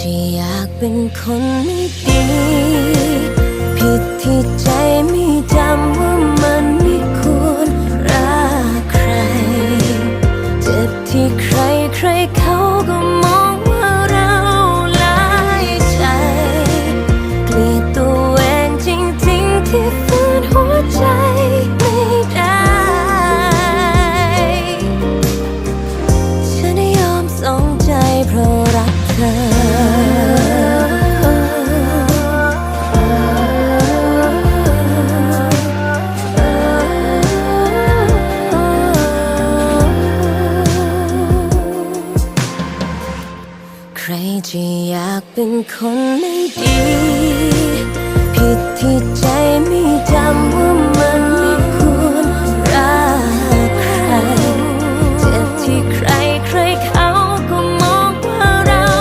ที่อยากเป็นคนไม่ดี ผิดที่ใจไม่จำว่ามันไม่ควรรักใคร เจ็บที่ใครใครเขาก็มองว่าเราลายใจเกลียดตัวเองจริงๆ ที่ฝืนหัวใจไม่ได้ ฉันยอมสองใจเพราะรักเธอ จะอยากเป็นคนไม่ดี ผิดที่ใจไม่จำว่า